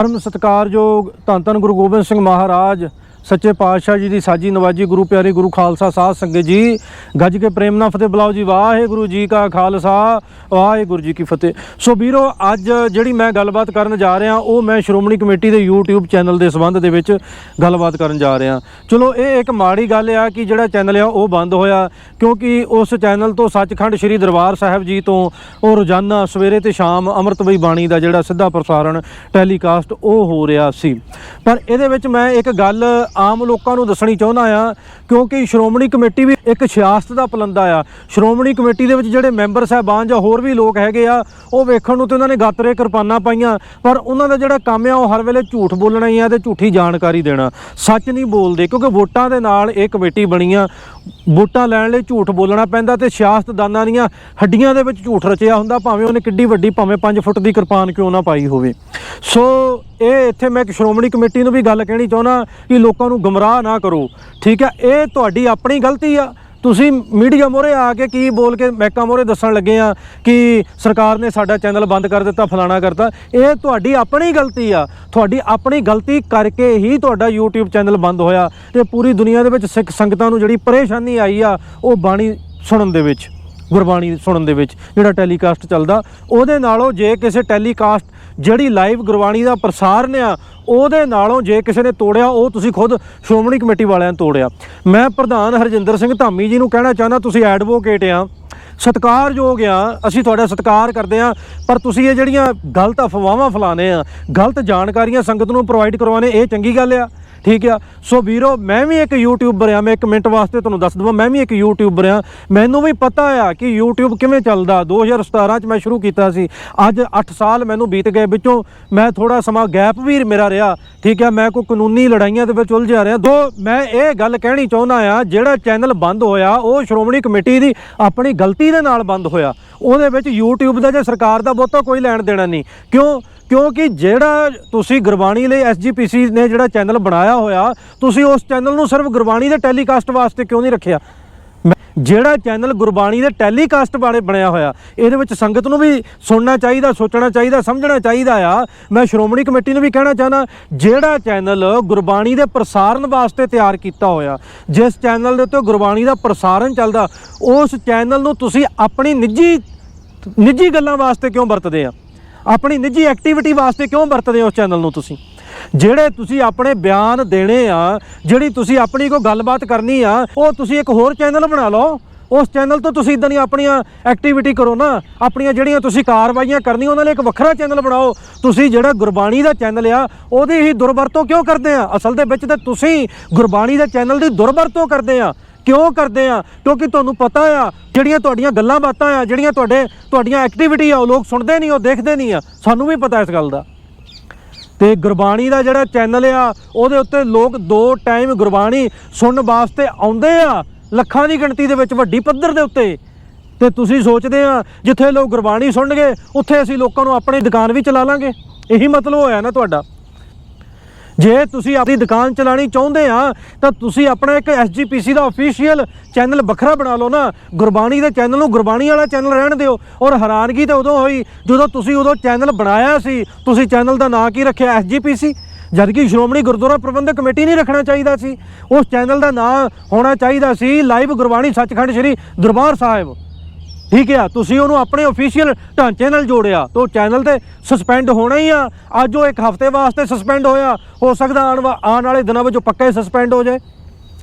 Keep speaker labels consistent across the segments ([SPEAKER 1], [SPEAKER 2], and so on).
[SPEAKER 1] ਪਰਮ ਸਤਿਕਾਰਯੋਗ ਧੰਨ ਧੰਨ ਗੁਰੂ ਗੋਬਿੰਦ ਸਿੰਘ ਮਹਾਰਾਜ ਸੱਚੇ ਪਾਤਸ਼ਾਹ ਜੀ ਦੀ ਸਾਜੀ ਨਵਾਜੀ ਗੁਰੂ ਪਿਆਰੇ ਗੁਰੂ ਖਾਲਸਾ ਸਾਧ ਸੰਗਤ ਜੀ, ਗੱਜ ਕੇ ਪ੍ਰੇਮ ਨਾਲ ਫਤਿਹ ਬੁਲਾਓ ਜੀ, ਵਾਹਿਗੁਰੂ ਜੀ ਕਾ ਖਾਲਸਾ, ਵਾਹਿਗੁਰੂ ਜੀ ਕੀ ਫਤਿਹ। ਸੋ ਵੀਰੋ, ਅੱਜ ਜਿਹੜੀ ਮੈਂ ਗੱਲਬਾਤ ਕਰਨ ਜਾ ਰਿਹਾ, ਉਹ ਮੈਂ ਸ਼੍ਰੋਮਣੀ ਕਮੇਟੀ ਦੇ YouTube ਚੈਨਲ ਦੇ ਸੰਬੰਧ ਦੇ ਵਿੱਚ ਗੱਲਬਾਤ ਕਰਨ ਜਾ ਰਿਹਾ। ਚਲੋ, ਇਹ ਇੱਕ ਮਾੜੀ ਗੱਲ ਆ ਕਿ ਜਿਹੜਾ ਚੈਨਲ ਆ, ਉਹ ਬੰਦ ਹੋਇਆ, ਕਿਉਂਕਿ ਉਸ ਚੈਨਲ ਤੋਂ ਸੱਚਖੰਡ ਸ੍ਰੀ ਦਰਬਾਰ ਸਾਹਿਬ ਜੀ ਤੋਂ ਉਹ ਰੋਜ਼ਾਨਾ ਸਵੇਰੇ ਤੇ ਸ਼ਾਮ ਅੰਮ੍ਰਿਤਵਈ ਬਾਣੀ ਦਾ ਜਿਹੜਾ ਸਿੱਧਾ ਪ੍ਰਸਾਰਣ ਟੈਲੀਕਾਸਟ ਉਹ ਹੋ ਰਿਹਾ ਸੀ। ਪਰ ਇਹਦੇ ਵਿੱਚ ਮੈਂ ਇੱਕ ਗੱਲ ਆਮ ਲੋਕਾਂ ਨੂੰ ਦੱਸਣੀ ਚਾਹੁੰਦਾ ਆ ਕਿਉਂਕਿ ਸ਼੍ਰੋਮਣੀ ਕਮੇਟੀ ਵੀ ਇੱਕ ਸਿਆਸਤ ਦਾ ਪਲੰਦਾ ਆ। ਸ਼੍ਰੋਮਣੀ ਕਮੇਟੀ ਦੇ ਵਿੱਚ ਜਿਹੜੇ ਮੈਂਬਰ ਸਾਹਿਬਾਨ ਜਾਂ ਹੋਰ ਵੀ ਲੋਕ ਹੈਗੇ ਆ, ਉਹ ਵੇਖਣ ਨੂੰ ਤੇ ਉਹਨਾਂ ਨੇ ਗਾਤਰੇ ਕਿਰਪਾਨਾਂ ਪਾਈਆਂ, ਪਰ ਉਹਨਾਂ ਦਾ ਜਿਹੜਾ ਕੰਮ ਆ, ਉਹ ਹਰ ਵੇਲੇ ਝੂਠ ਬੋਲਣਾ ਹੀ ਆ ਤੇ ਝੂਠੀ ਜਾਣਕਾਰੀ ਦੇਣਾ। ਸੱਚ ਨਹੀਂ ਬੋਲਦੇ, ਕਿਉਂਕਿ ਵੋਟਾਂ ਦੇ ਨਾਲ ਇਹ ਕਮੇਟੀ ਬਣੀ ਆ ਵੋਟਾਂ ਲੈਣ ਲਈ ਝੂਠ ਬੋਲਣਾ ਪੈਂਦਾ ਤੇ ਸਿਆਸਤਦਾਨਾਂ ਦੀਆਂ ਹੱਡੀਆਂ ਦੇ ਵਿੱਚ ਝੂਠ ਰਚਿਆ ਹੁੰਦਾ, ਭਾਵੇਂ ਉਹਨੇ ਕਿੱਡੀ ਵੱਡੀ, ਭਾਵੇਂ 5 ਫੁੱਟ ਦੀ ਕਿਰਪਾਨ ਕਿਉਂ ਨਾ ਪਾਈ ਹੋਵੇ। ਸੋ ਇਹ ਇੱਥੇ ਮੈਂ ਇੱਕ ਸ਼੍ਰੋਮਣੀ ਕਮੇਟੀ ਨੂੰ ਵੀ ਗੱਲ ਕਹਿਣੀ ਚਾਹੁੰਦਾ ਕਿ ਲੋਕਾਂ ਨੂੰ ਗਮਰਾਹ ਨਾ ਕਰੋ। ਠੀਕ ਹੈ? ਇਹ ਤੁਹਾਡੀ ਆਪਣੀ ਗਲਤੀ ਆ। ਤੁਸੀਂ ਮੀਡੀਆ ਮੋਰੇ ਆ ਕੇ ਕੀ ਬੋਲ ਕੇ ਮੈਕਾਂ ਮੋਰੇ ਦੱਸਣ ਲੱਗੇ ਆ ਕਿ ਸਰਕਾਰ ਨੇ ਸਾਡਾ ਚੈਨਲ ਬੰਦ ਕਰ ਦਿੱਤਾ, ਫਲਾਣਾ ਕਰਤਾ ਇਹ ਤੁਹਾਡੀ ਆਪਣੀ ਗਲਤੀ ਆ। ਤੁਹਾਡੀ ਆਪਣੀ ਗਲਤੀ ਕਰਕੇ ਹੀ ਤੁਹਾਡਾ YouTube ਚੈਨਲ ਬੰਦ ਹੋਇਆ ਤੇ ਪੂਰੀ ਦੁਨੀਆ ਦੇ ਵਿੱਚ ਸਿੱਖ ਸੰਗਤਾਂ ਨੂੰ ਜਿਹੜੀ ਪਰੇਸ਼ਾਨੀ ਆਈ ਆ, ਉਹ ਬਾਣੀ ਸੁਣਨ ਦੇ ਵਿੱਚ, ਗੁਰਬਾਣੀ ਸੁਣਨ ਦੇ ਵਿੱਚ ਜਿਹੜਾ ਟੈਲੀਕਾਸਟ ਚੱਲਦਾ, ਉਹਦੇ ਨਾਲੋਂ ਜੇ ਕਿਸੇ ਟੈਲੀਕਾਸਟ ਜਿਹੜੀ ਲਾਈਵ ਗੁਰਬਾਣੀ ਦਾ ਪ੍ਰਸਾਰਣ ਆ, ਉਹਦੇ ਨਾਲੋਂ ਜੇ ਕਿਸੇ ਨੇ ਤੋੜਿਆ, ਉਹ ਤੁਸੀਂ ਖੁਦ ਸ਼੍ਰੋਮਣੀ ਕਮੇਟੀ ਵਾਲਿਆਂ ਨੇ ਤੋੜਿਆ। ਮੈਂ ਪ੍ਰਧਾਨ ਹਰਜਿੰਦਰ ਸਿੰਘ ਧਾਮੀ ਜੀ ਨੂੰ ਕਹਿਣਾ ਚਾਹੁੰਦਾ, ਤੁਸੀਂ ਐਡਵੋਕੇਟ ਆ, ਸਤਿਕਾਰਯੋਗ ਆ, ਅਸੀਂ ਤੁਹਾਡਾ ਸਤਿਕਾਰ ਕਰਦੇ ਆ, ਪਰ ਤੁਸੀਂ ਇਹ ਜਿਹੜੀਆਂ ਗਲਤ ਅਫਵਾਹਾਂ ਫਲਾਣੇ ਆ, ਗਲਤ ਜਾਣਕਾਰੀਆਂ ਸੰਗਤ ਨੂੰ ਪ੍ਰੋਵਾਈਡ ਕਰਵਾਉਣੇ ਇਹ ਚੰਗੀ ਗੱਲ ਆ। ਠੀਕ ਆ? ਸੋ ਵੀਰੋ, ਮੈਂ ਵੀ ਇੱਕ ਯੂਟਿਊਬਰ ਆ, ਮੈਂ ਇੱਕ ਮਿੰਟ ਵਾਸਤੇ ਤੁਹਾਨੂੰ ਦੱਸ ਦਵਾਂ, ਮੈਂ ਵੀ ਇੱਕ ਯੂਟਿਊਬਰ ਆ। ਮੈਨੂੰ ਵੀ ਪਤਾ ਆ ਕਿ YouTube ਕਿਵੇਂ ਚੱਲਦਾ। 2017 ਚ ਮੈਂ ਸ਼ੁਰੂ ਕੀਤਾ ਸੀ। ਅੱਜ 8 ਸਾਲ ਮੈਨੂੰ ਬੀਤ ਗਏ ਵਿੱਚੋਂ। ਮੈਂ ਥੋੜਾ ਸਮਾਂ ਗੈਪ ਵੀ ਮੇਰਾ ਰਿਹਾ। ਠੀਕ ਆ? ਮੈਂ ਕੋਈ ਕਾਨੂੰਨੀ ਲੜਾਈਆਂ ਦੇ ਵਿੱਚ ਉਲਝਿਆ ਰਿਹਾ। ਦੋ, ਮੈਂ ਇਹ ਗੱਲ ਕਹਿਣੀ ਚਾਹੁੰਦਾ ਆ, ਜਿਹੜਾ ਚੈਨਲ ਬੰਦ ਹੋਇਆ, ਉਹ ਸ਼੍ਰੋਮਣੀ ਕਮੇਟੀ ਦੀ ਆਪਣੀ ਗਲਤੀ ਦੇ ਨਾਲ ਬੰਦ ਹੋਇਆ। ਉਹਦੇ ਵਿੱਚ YouTube ਦਾ ਜਾਂ ਸਰਕਾਰ ਦਾ ਬਹੁਤਾ ਕੋਈ ਲੈਣ ਦੇਣਾ ਨਹੀਂ। ਕਿਉਂ? ਕਿਉਂਕਿ ਜਿਹੜਾ ਤੁਸੀਂ ਗੁਰਬਾਣੀ ਲਈ ਐਸਜੀਪੀਸੀ ਨੇ ਜਿਹੜਾ ਚੈਨਲ ਬਣਾਇਆ ਹੋਇਆ, ਤੁਸੀਂ ਉਸ ਚੈਨਲ ਨੂੰ ਸਿਰਫ ਗੁਰਬਾਣੀ ਦੇ ਟੈਲੀਕਾਸਟ ਵਾਸਤੇ ਕਿਉਂ ਨਹੀਂ ਰੱਖਿਆ? ਮੈਂ- ਜਿਹੜਾ ਚੈਨਲ ਗੁਰਬਾਣੀ ਦੇ ਟੈਲੀਕਾਸਟ ਬਾਰੇ ਬਣਿਆ ਹੋਇਆ, ਇਹਦੇ ਵਿੱਚ ਸੰਗਤ ਨੂੰ ਵੀ ਸੁਣਨਾ ਚਾਹੀਦਾ, ਸੋਚਣਾ ਚਾਹੀਦਾ, ਸਮਝਣਾ ਚਾਹੀਦਾ ਆ। ਮੈਂ ਸ਼੍ਰੋਮਣੀ ਕਮੇਟੀ ਨੂੰ ਵੀ ਕਹਿਣਾ ਚਾਹਨਾ, ਜਿਹੜਾ ਚੈਨਲ ਗੁਰਬਾਣੀ ਦੇ ਪ੍ਰਸਾਰਣ ਵਾਸਤੇ ਤਿਆਰ ਕੀਤਾ ਹੋਇਆ, ਜਿਸ ਚੈਨਲ ਦੇ ਉੱਤੇ ਗੁਰਬਾਣੀ ਦਾ ਪ੍ਰਸਾਰਣ ਚੱਲਦਾ, ਉਸ ਚੈਨਲ ਨੂੰ ਤੁਸੀਂ ਆਪਣੀ ਨਿੱਜੀ ਨਿੱਜੀ ਗੱਲਾਂ ਵਾਸਤੇ ਕਿਉਂ ਵਰਤਦੇ ਆ? ਆਪਣੀ ਨਿੱਜੀ ਐਕਟੀਵਿਟੀ ਵਾਸਤੇ ਕਿਉਂ ਵਰਤਦੇ ਹੋ ਉਸ ਚੈਨਲ ਨੂੰ ਤੁਸੀਂ? ਜਿਹੜੇ ਤੁਸੀਂ ਆਪਣੇ ਬਿਆਨ ਦੇਣੇ ਆ, ਜਿਹੜੀ ਤੁਸੀਂ ਆਪਣੀ ਕੋਈ ਗੱਲਬਾਤ ਕਰਨੀ ਆ, ਉਹ ਤੁਸੀਂ ਇੱਕ ਹੋਰ ਚੈਨਲ ਬਣਾ ਲਓ। ਉਸ ਚੈਨਲ ਤੋਂ ਤੁਸੀਂ ਇਦਾਂ ਦੀਆਂ ਆਪਣੀਆਂ ਐਕਟੀਵਿਟੀ ਕਰੋ ਨਾ, ਆਪਣੀਆਂ ਜਿਹੜੀਆਂ ਤੁਸੀਂ ਕਾਰਵਾਈਆਂ ਕਰਨੀਆਂ, ਉਹਨਾਂ ਲਈ ਇੱਕ ਵੱਖਰਾ ਚੈਨਲ ਬਣਾਓ। ਤੁਸੀਂ ਜਿਹੜਾ ਗੁਰਬਾਣੀ ਦਾ ਚੈਨਲ ਆ, ਉਹਦੀ ਹੀ ਦੁਰਵਰਤੋਂ ਕਿਉਂ ਕਰਦੇ ਆ? ਅਸਲ ਦੇ ਵਿੱਚ ਤਾਂ ਤੁਸੀਂ ਗੁਰਬਾਣੀ ਦੇ ਚੈਨਲ ਦੀ ਦੁਰਵਰਤੋਂ ਕਰਦੇ ਆ। ਕਿਉਂ ਕਰਦੇ ਆ? ਕਿਉਂਕਿ ਤੁਹਾਨੂੰ ਪਤਾ ਆ, ਜਿਹੜੀਆਂ ਤੁਹਾਡੀਆਂ ਗੱਲਾਂ ਬਾਤਾਂ ਆ, ਜਿਹੜੀਆਂ ਤੁਹਾਡੇ, ਤੁਹਾਡੀਆਂ ਐਕਟੀਵਿਟੀ ਆ, ਉਹ ਲੋਕ ਸੁਣਦੇ ਨਹੀਂ, ਉਹ ਦੇਖਦੇ ਨਹੀਂ ਆ। ਸਾਨੂੰ ਵੀ ਪਤਾ ਇਸ ਗੱਲ ਦਾ। ਤੇ ਗੁਰਬਾਣੀ ਦਾ ਜਿਹੜਾ ਚੈਨਲ ਆ, ਉਹਦੇ ਉੱਤੇ ਲੋਕ ਦੋ ਟਾਈਮ ਗੁਰਬਾਣੀ ਸੁਣਨ ਵਾਸਤੇ ਆਉਂਦੇ ਆ, ਲੱਖਾਂ ਦੀ ਗਿਣਤੀ ਦੇ ਵਿੱਚ, ਵੱਡੀ ਪੱਧਰ ਦੇ ਉੱਤੇ। ਤੇ ਤੁਸੀਂ ਸੋਚਦੇ ਆ, ਜਿੱਥੇ ਲੋਕ ਗੁਰਬਾਣੀ ਸੁਣਨਗੇ, ਉੱਥੇ ਅਸੀਂ ਲੋਕਾਂ ਨੂੰ ਆਪਣੀ ਦੁਕਾਨ ਵੀ ਚਲਾ ਲਾਂਗੇ। ਇਹੀ ਮਤਲਬ ਹੋਇਆ ਨਾ ਤੁਹਾਡਾ। ਜੇ ਤੁਸੀਂ ਆਪਣੀ ਦੁਕਾਨ ਚਲਾਣੀ ਚਾਹੁੰਦੇ ਆ, ਤਾਂ ਤੁਸੀਂ ਆਪਣਾ ਇੱਕ ਐਸਜੀਪੀਸੀ ਦਾ ਅਫੀਸ਼ੀਅਲ ਚੈਨਲ ਵੱਖਰਾ ਬਣਾ ਲਓ ਨਾ। ਗੁਰਬਾਣੀ ਦੇ ਚੈਨਲ ਨੂੰ ਗੁਰਬਾਣੀ ਵਾਲਾ ਚੈਨਲ ਰਹਿਣ ਦਿਓ। ਔਰ ਹੈਰਾਨਗੀ ਤਾਂ ਉਦੋਂ ਹੋਈ ਜਦੋਂ ਤੁਸੀਂ ਉਦੋਂ ਚੈਨਲ ਬਣਾਇਆ ਸੀ। ਤੁਸੀਂ ਚੈਨਲ ਦਾ ਨਾਂ ਕੀ ਰੱਖਿਆ? ਐਸਜੀਪੀਸੀ ਜਦਕਿ ਸ਼੍ਰੋਮਣੀ ਗੁਰਦੁਆਰਾ ਪ੍ਰਬੰਧਕ ਕਮੇਟੀ ਨਹੀਂ ਰੱਖਣਾ ਚਾਹੀਦਾ ਸੀ। ਉਸ ਚੈਨਲ ਦਾ ਨਾਂ ਹੋਣਾ ਚਾਹੀਦਾ ਸੀ ਲਾਈਵ ਗੁਰਬਾਣੀ ਸੱਚਖੰਡ ਸ੍ਰੀ ਦਰਬਾਰ ਸਾਹਿਬ। ਠੀਕ ਆ, ਤੁਸੀਂ ਉਹਨੂੰ ਆਪਣੇ ਅਫੀਸ਼ੀਅਲ ਢਾਂਚੇ ਨਾਲ ਜੋੜਿਆ, ਤਾਂ ਉਹ ਚੈਨਲ ਤੇ ਸਸਪੈਂਡ ਹੋਣਾ ਹੀ ਆ। ਅੱਜ ਉਹ ਇੱਕ ਹਫ਼ਤੇ ਵਾਸਤੇ ਸਸਪੈਂਡ ਹੋਇਆ। ਹੋ ਸਕਦਾ ਆਉਣ ਵਾ- ਆਉਣ ਵਾਲੇ ਦਿਨਾਂ ਵਿੱਚ ਉਹ ਪੱਕਾ ਹੀ ਸਸਪੈਂਡ ਹੋ ਜਾਏ।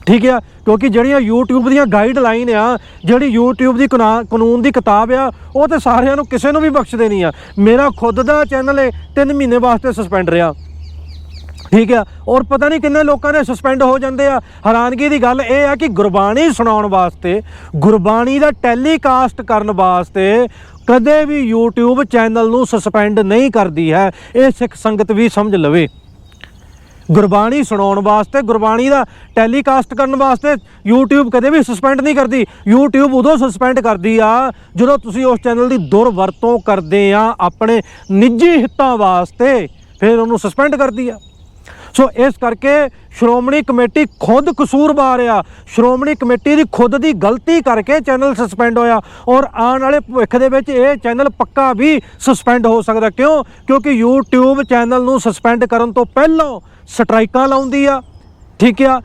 [SPEAKER 1] ਠੀਕ ਆ, ਕਿਉਂਕਿ ਜਿਹੜੀਆਂ YouTube ਦੀਆਂ ਗਾਈਡਲਾਈਨ ਆ, ਜਿਹੜੀ YouTube ਦੀ ਕਾਨੂੰਨ- ਕਾਨੂੰਨ ਦੀ ਕਿਤਾਬ ਆ, ਉਹ ਤੇ ਸਾਰਿਆਂ ਨੂੰ ਕਿਸੇ ਨੂੰ ਵੀ ਬਖਸ਼ਦੇ ਨਹੀਂ ਆ। ਮੇਰਾ ਖੁਦ ਦਾ ਚੈਨਲ ਹੈ 3 ਮਹੀਨੇ ਵਾਸਤੇ ਸਸਪੈਂਡ ਰਿਹਾ। ਠੀਕ ਆ? ਔਰ ਪਤਾ ਨਹੀਂ ਕਿੰਨੇ ਲੋਕਾਂ ਦੇ ਸਸਪੈਂਡ ਹੋ ਜਾਂਦੇ ਆ। ਹੈਰਾਨਗੀ ਦੀ ਗੱਲ ਇਹ ਆ ਕਿ ਗੁਰਬਾਣੀ ਸੁਣਾਉਣ ਵਾਸਤੇ, ਗੁਰਬਾਣੀ ਦਾ ਟੈਲੀਕਾਸਟ ਕਰਨ ਵਾਸਤੇ ਕਦੇ ਵੀ YouTube ਚੈਨਲ ਨੂੰ ਸਸਪੈਂਡ ਨਹੀਂ ਕਰਦੀ ਹੈ। ਇਹ ਸਿੱਖ ਸੰਗਤ ਵੀ ਸਮਝ ਲਵੇ। ਗੁਰਬਾਣੀ ਸੁਣਾਉਣ ਵਾਸਤੇ, ਗੁਰਬਾਣੀ ਦਾ ਟੈਲੀਕਾਸਟ ਕਰਨ ਵਾਸਤੇ YouTube ਕਦੇ ਵੀ ਸਸਪੈਂਡ ਨਹੀਂ ਕਰਦੀ। YouTube ਉਦੋਂ ਸਸਪੈਂਡ ਕਰਦੀ ਆ ਜਦੋਂ ਤੁਸੀਂ ਉਸ ਚੈਨਲ ਦੀ ਦੁਰਵਰਤੋਂ ਕਰਦੇ ਆ, ਆਪਣੇ ਨਿੱਜੀ ਹਿੱਤਾਂ ਵਾਸਤੇ ਫਿਰ ਉਹਨੂੰ ਸਸਪੈਂਡ ਕਰਦੀ ਆ। ਸੋ ਇਸ ਕਰਕੇ ਸ਼੍ਰੋਮਣੀ ਕਮੇਟੀ ਖੁਦ ਕਸੂਰਵਾਰ ਆ ਸ਼੍ਰੋਮਣੀ ਕਮੇਟੀ ਦੀ ਖੁਦ ਦੀ ਗਲਤੀ ਕਰਕੇ ਚੈਨਲ ਸਸਪੈਂਡ ਹੋਇਆ ਔਰ ਆਉਣ ਵਾਲੇ ਭਵਿੱਖ ਦੇ ਵਿੱਚ ਇਹ ਚੈਨਲ ਪੱਕਾ ਵੀ ਸਸਪੈਂਡ ਹੋ ਸਕਦਾ। ਕਿਉਂ? ਕਿਉਂਕਿ YouTube ਚੈਨਲ ਨੂੰ ਸਸਪੈਂਡ ਕਰਨ ਤੋਂ ਪਹਿਲਾਂ ਸਟ੍ਰਾਈਕਾਂ ਲਾਉਂਦੀ ਆ, ਠੀਕ ਆ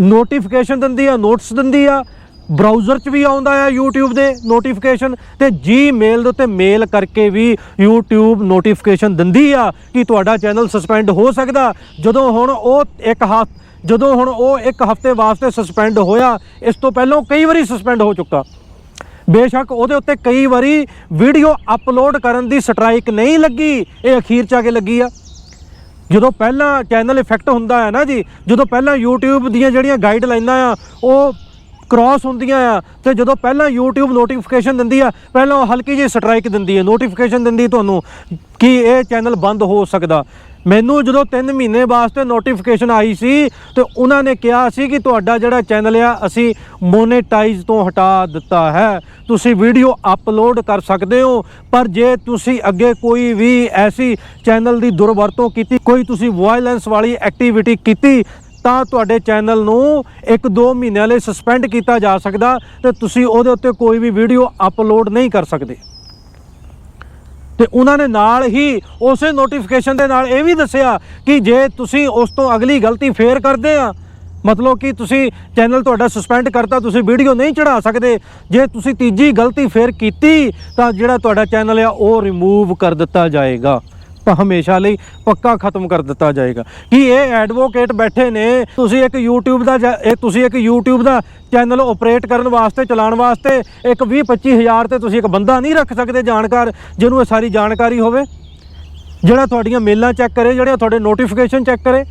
[SPEAKER 1] ਨੋਟੀਫਿਕੇਸ਼ਨ ਦਿੰਦੀ ਆ ਨੋਟਿਸ ਦਿੰਦੀ ਆ ਬਰਾਊਜ਼ਰ 'ਚ ਵੀ ਆਉਂਦਾ ਆ YouTube ਦੇ ਨੋਟੀਫਿਕੇਸ਼ਨ ਤੇ Gmail ਦੇ ਉੱਤੇ ਮੇਲ ਕਰਕੇ ਵੀ YouTube ਨੋਟੀਫਿਕੇਸ਼ਨ ਦਿੰਦੀ ਆ ਕਿ ਤੁਹਾਡਾ ਚੈਨਲ ਸਸਪੈਂਡ ਹੋ ਸਕਦਾ। ਜਦੋਂ ਹੁਣ ਉਹ ਇੱਕ ਹਫ਼ ਜਦੋਂ ਹੁਣ ਉਹ ਇੱਕ ਹਫ਼ਤੇ ਵਾਸਤੇ ਸਸਪੈਂਡ ਹੋਇਆ, ਇਸ ਤੋਂ ਪਹਿਲਾਂ ਕਈ ਵਾਰੀ ਸਸਪੈਂਡ ਹੋ ਚੁੱਕਾ। ਬੇਸ਼ੱਕ ਉਹਦੇ ਉੱਤੇ ਕਈ ਵਾਰੀ ਵੀਡੀਓ ਅਪਲੋਡ ਕਰਨ ਦੀ ਸਟ੍ਰਾਈਕ ਨਹੀਂ ਲੱਗੀ, ਇਹ ਅਖੀਰ ਚ ਆ ਕੇ ਲੱਗੀ ਆ। ਜਦੋਂ ਪਹਿਲਾਂ ਚੈਨਲ ਇਫੈਕਟ ਹੁੰਦਾ ਹੈ ਨਾ ਜੀ, ਜਦੋਂ ਪਹਿਲਾਂ YouTube ਦੀਆਂ ਜਿਹੜੀਆਂ ਗਾਈਡਲਾਈਨਾਂ ਆ, ਉਹ ਕ੍ਰਾਸ ਹੁੰਦੀਆਂ ਆ ਤੇ ਜਦੋਂ ਪਹਿਲਾਂ YouTube ਨੋਟੀਫਿਕੇਸ਼ਨ ਦਿੰਦੀ ਆ, ਪਹਿਲਾਂ ਉਹ ਹਲਕੀ ਜਿਹੀ ਸਟ੍ਰਾਈਕ ਦਿੰਦੀ ਹੈ ਨੋਟੀਫਿਕੇਸ਼ਨ ਦਿੰਦੀ ਤੁਹਾਨੂੰ ਕਿ ਇਹ ਚੈਨਲ ਬੰਦ ਹੋ ਸਕਦਾ। ਮੈਨੂੰ ਜਦੋਂ 3 ਮਹੀਨੇ ਵਾਸਤੇ ਨੋਟੀਫਿਕੇਸ਼ਨ ਆਈ ਸੀ ਤੇ ਉਹਨਾਂ ਨੇ ਕਿਹਾ ਸੀ ਕਿ ਤੁਹਾਡਾ ਜਿਹੜਾ ਚੈਨਲ ਆ, ਅਸੀਂ ਮੋਨੇਟਾਈਜ਼ ਤੋਂ ਹਟਾ ਦਿੱਤਾ ਹੈ। ਤੁਸੀਂ ਵੀਡੀਓ ਅਪਲੋਡ ਕਰ ਸਕਦੇ ਹੋ, ਪਰ ਜੇ ਤੁਸੀਂ ਅੱਗੇ ਕੋਈ ਵੀ ਐਸੀ ਚੈਨਲ ਦੀ ਦੁਰਵਰਤੋਂ ਕੀਤੀ, ਕੋਈ ਤੁਸੀਂ ਵਾਇਲੈਂਸ ਵਾਲੀ ਐਕਟੀਵਿਟੀ ਕੀਤੀ ਤਾਂ ਤੁਹਾਡੇ ਚੈਨਲ ਨੂੰ 1-2 ਮਹੀਨਿਆਂ ਲਈ ਸਸਪੈਂਡ ਕੀਤਾ ਜਾ ਸਕਦਾ ਤੇ ਤੁਸੀਂ ਉਹਦੇ ਉੱਤੇ ਕੋਈ ਵੀ ਵੀਡੀਓ ਅਪਲੋਡ ਨਹੀਂ ਕਰ ਸਕਦੇ। ਤੇ ਉਹਨਾਂ ਨੇ ਨਾਲ ਹੀ ਉਸੇ ਨੋਟੀਫਿਕੇਸ਼ਨ ਦੇ ਨਾਲ ਇਹ ਵੀ ਦੱਸਿਆ ਕਿ ਜੇ ਤੁਸੀਂ ਉਸ ਤੋਂ ਅਗਲੀ ਗਲਤੀ ਫੇਰ ਕਰਦੇ ਆ, ਮਤਲਬ ਕਿ ਤੁਸੀਂ ਚੈਨਲ ਤੁਹਾਡਾ ਸਸਪੈਂਡ ਕਰਤਾ, ਤੁਸੀਂ ਵੀਡੀਓ ਨਹੀਂ ਚੜਾ ਸਕਦੇ, ਜੇ ਤੁਸੀਂ ਤੀਜੀ ਗਲਤੀ ਫੇਰ ਕੀਤੀ, ਤਾਂ ਜਿਹੜਾ ਤੁਹਾਡਾ ਚੈਨਲ ਆ, ਉਹ ਰਿਮੂਵ ਕਰ ਦਿੱਤਾ ਜਾਏਗਾ। ਹਮੇਸ਼ਾ ਲਈ ਪੱਕਾ ਖਤਮ ਕਰ ਦਿੱਤਾ ਜਾਏਗਾ। ਕਿ ਇਹ ਐਡਵੋਕੇਟ ਬੈਠੇ ਨੇ? ਤੁਸੀਂ ਇੱਕ YouTube ਦਾ ਜਾਂ- ਇਹ ਤੁਸੀਂ ਇੱਕ YouTube ਦਾ ਚੈਨਲ ਆਪਰੇਟ ਕਰਨ ਵਾਸਤੇ, ਚਲਾਉਣ ਵਾਸਤੇ ਇੱਕ 20 25000 ਤੇ ਤੁਸੀਂ ਇੱਕ ਬੰਦਾ ਨਹੀਂ ਰੱਖ ਸਕਦੇ ਜਾਣਕਾਰ ਜਿਹਨੂੰ ਇਹ ਸਾਰੀ ਜਾਣਕਾਰੀ ਹੋਵੇ? ਜਿਹੜਾ ਤੁਹਾਡੀਆਂ ਮੇਲਾਂ ਚੈੱਕ ਕਰੇ ਜਿਹੜੇ ਤੁਹਾਡੇ ਨੋਟੀਫਿਕੇਸ਼ਨ ਚੈੱਕ ਕਰੇ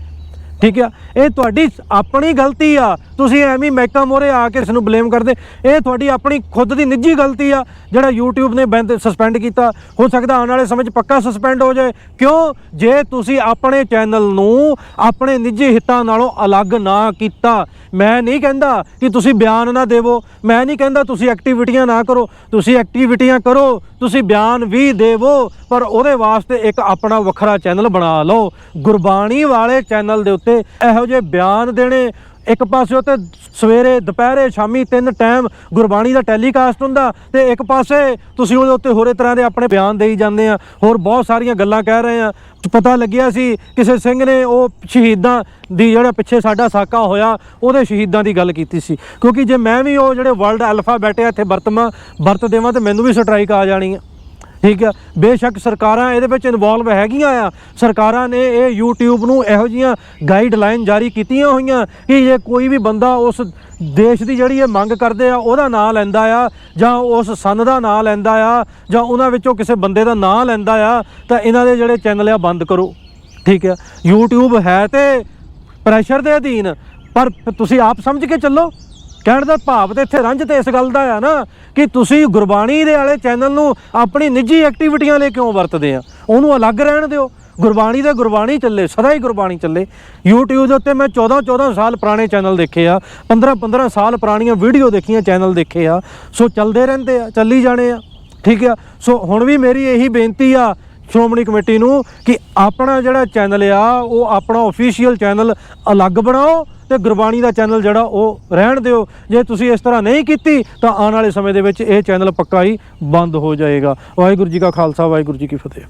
[SPEAKER 1] ਠੀਕ ਆ? ਇਹ ਤੁਹਾਡੀ ਆਪਣੀ ਗਲਤੀ ਆ। ਤੁਸੀਂ ਐਵੇਂ ਮੈਕਾ ਮੈਕਾਂ ਮੋਰੇ ਆ ਕੇ ਇਸ ਨੂੰ ਬਲੇਮ ਕਰਦੇ। ਇਹ ਤੁਹਾਡੀ ਆਪਣੀ ਖੁਦ ਦੀ ਨਿੱਜੀ ਗਲਤੀ ਆ, ਜਿਹੜਾ YouTube ਨੇ ਬੰਦ ਸਸਪੈਂਡ ਕੀਤਾ। ਹੋ ਸਕਦਾ ਆਉਣ ਵਾਲੇ ਸਮੇਂ 'ਚ ਪੱਕਾ ਸਸਪੈਂਡ ਹੋ ਜਾਏ। ਕਿਉਂ? ਜੇ ਤੁਸੀਂ ਆਪਣੇ ਚੈਨਲ ਨੂੰ ਆਪਣੇ ਨਿੱਜੀ ਹਿੱਤਾਂ ਨਾਲੋਂ ਅਲੱਗ ਨਾ ਕੀਤਾ। ਮੈਂ ਨਹੀਂ ਕਹਿੰਦਾ ਕਿ ਤੁਸੀਂ ਬਿਆਨ ਨਾ ਦੇਵੋ। ਮੈਂ ਨਹੀਂ ਕਹਿੰਦਾ ਤੁਸੀਂ ਐਕਟੀਵਿਟੀਆਂ ਨਾ ਕਰੋ। ਤੁਸੀਂ ਐਕਟੀਵਿਟੀਆਂ ਕਰੋ। ਤੁਸੀਂ ਬਿਆਨ ਵੀ ਦੇਵੋ। ਪਰ ਉਹਦੇ ਵਾਸਤੇ ਇੱਕ ਆਪਣਾ ਵੱਖਰਾ ਚੈਨਲ ਬਣਾ ਲਓ। ਗੁਰਬਾਣੀ ਵਾਲੇ ਚੈਨਲ ਦੇ ਉੱਤੇ ਉੱਤੇ ਇਹੋ ਜਿਹੇ ਬਿਆਨ ਦੇਣੇ ਇੱਕ ਪਾਸੇ ਉੱਤੇ ਸਵੇਰੇ, ਦੁਪਹਿਰੇ, ਸ਼ਾਮੀ ਤਿੰਨ ਟਾਈਮ ਗੁਰਬਾਣੀ ਦਾ ਟੈਲੀਕਾਸਟ ਹੁੰਦਾ ਤੇ ਇੱਕ ਪਾਸੇ ਤੁਸੀਂ ਉਹਦੇ ਉੱਤੇ ਹੋਰੇ ਤਰ੍ਹਾਂ ਦੇ ਆਪਣੇ ਬਿਆਨ ਦੇਈ ਜਾਂਦੇ ਆ, ਹੋਰ ਬਹੁਤ ਸਾਰੀਆਂ ਗੱਲਾਂ ਕਹਿ ਰਹੇ ਆ। ਪਤਾ ਲੱਗਿਆ ਸੀ ਕਿਸੇ ਸਿੰਘ ਨੇ ਉਹ ਸ਼ਹੀਦਾਂ ਦੀ ਜਿਹੜਾ ਪਿੱਛੇ ਸਾਡਾ ਸਾਕਾ ਹੋਇਆ, ਉਹਦੇ ਸ਼ਹੀਦਾਂ ਦੀ ਗੱਲ ਕੀਤੀ ਸੀ। ਕਿਉਂਕਿ ਜੇ ਮੈਂ ਵੀ ਉਹ ਜਿਹੜੇ ਵਰਲਡ ਅਲਫਾਬੈਟ ਆ, ਇੱਥੇ ਵਰਤਮਾ, ਵਰਤ ਦੇਵਾਂ ਤੇ ਮੈਨੂੰ ਵੀ ਸਟ੍ਰਾਈਕ ਆ ਜਾਣੀ ਆ। ਠੀਕ ਆ? ਬੇਸ਼ੱਕ ਸਰਕਾਰਾਂ ਇਹਦੇ ਵਿੱਚ ਇਨਵੋਲਵ ਹੈਗੀਆਂ ਆ। ਸਰਕਾਰਾਂ ਨੇ ਇਹ YouTube ਨੂੰ ਇਹੋ ਜੀਆਂ ਗਾਈਡਲਾਈਨ ਜਾਰੀ ਕੀਤੀਆਂ ਹੋਈਆਂ ਕਿ ਜੇ ਕੋਈ ਵੀ ਬੰਦਾ ਉਸ ਦੇਸ਼ ਦੀ ਜਿਹੜੀ ਇਹ ਮੰਗ ਕਰਦੇ ਆ, ਉਹਦਾ ਨਾਂ ਲੈਂਦਾ ਆ, ਜਾਂ ਉਸ ਸਨ ਦਾ ਨਾਂ ਲੈਂਦਾ ਆ, ਜਾਂ ਉਹਨਾਂ ਵਿੱਚੋਂ ਕਿਸੇ ਬੰਦੇ ਦਾ ਨਾਂ ਲੈਂਦਾ ਆ, ਤਾਂ ਇਹਨਾਂ ਦੇ ਜਿਹੜੇ ਚੈਨਲ ਆ, ਬੰਦ ਕਰੋ। ਠੀਕ ਆ? YouTube ਹੈ ਤੇ ਪ੍ਰੈਸ਼ਰ ਦੇ ਅਧੀਨ, ਪਰ ਤੁਸੀਂ ਆਪ ਸਮਝ ਕੇ ਚੱਲੋ। ਕਹਿਣ ਦਾ ਭਾਵ ਤੇ ਇੱਥੇ ਰੰਜ ਤੇ ਇਸ ਗੱਲ ਦਾ ਆ ਨਾ ਕਿ ਤੁਸੀਂ ਗੁਰਬਾਣੀ ਦੇ ਵਾਲੇ ਚੈਨਲ ਨੂੰ ਆਪਣੀ ਨਿੱਜੀ ਐਕਟੀਵਿਟੀਆਂ ਲਈ ਕਿਉਂ ਵਰਤਦੇ ਆ? ਉਹਨੂੰ ਅਲੱਗ ਰਹਿਣ ਦਿਓ। ਗੁਰਬਾਣੀ ਦਾ ਗੁਰਬਾਣੀ ਚੱਲੇ, ਸਦਾ ਹੀ ਗੁਰਬਾਣੀ ਚੱਲੇ। YouTube ਦੇ ਉੱਤੇ ਮੈਂ 14 14 ਸਾਲ ਪੁਰਾਣੇ ਚੈਨਲ ਦੇਖੇ ਆ 15 15 ਸਾਲ ਪੁਰਾਣੀਆਂ ਵੀਡੀਓ ਦੇਖੀਆਂ ਚੈਨਲ ਦੇਖੇ ਆ। ਸੋ ਚੱਲਦੇ ਰਹਿੰਦੇ ਆ, ਚੱਲੀ ਜਾਣੇ ਆ, ਠੀਕ ਆ? ਸੋ ਹੁਣ ਵੀ ਮੇਰੀ ਇਹੀ ਬੇਨਤੀ ਆ ਸ਼੍ਰੋਮਣੀ ਕਮੇਟੀ ਨੂੰ ਕਿ ਆਪਣਾ ਜਿਹੜਾ ਚੈਨਲ ਆ, ਉਹ ਆਪਣਾ ਅਫੀਸ਼ੀਅਲ ਚੈਨਲ ਅਲੱਗ ਬਣਾਓ ਤੇ ਗੁਰਬਾਣੀ ਦਾ ਚੈਨਲ ਜਿਹੜਾ ਉਹ ਰਹਿਣ ਦਿਓ। ਜੇ ਤੁਸੀਂ ਇਸ ਤਰ੍ਹਾਂ ਨਹੀਂ ਕੀਤੀ, ਤਾਂ ਆਉਣ ਵਾਲੇ ਸਮੇਂ ਦੇ ਵਿੱਚ ਇਹ ਚੈਨਲ ਪੱਕਾ ਹੀ ਬੰਦ ਹੋ ਜਾਏਗਾ। ਵਾਹਿਗੁਰੂ ਜੀ ਕਾ ਖਾਲਸਾ, ਵਾਹਿਗੁਰੂ ਜੀ ਕੀ ਫਤਿਹ।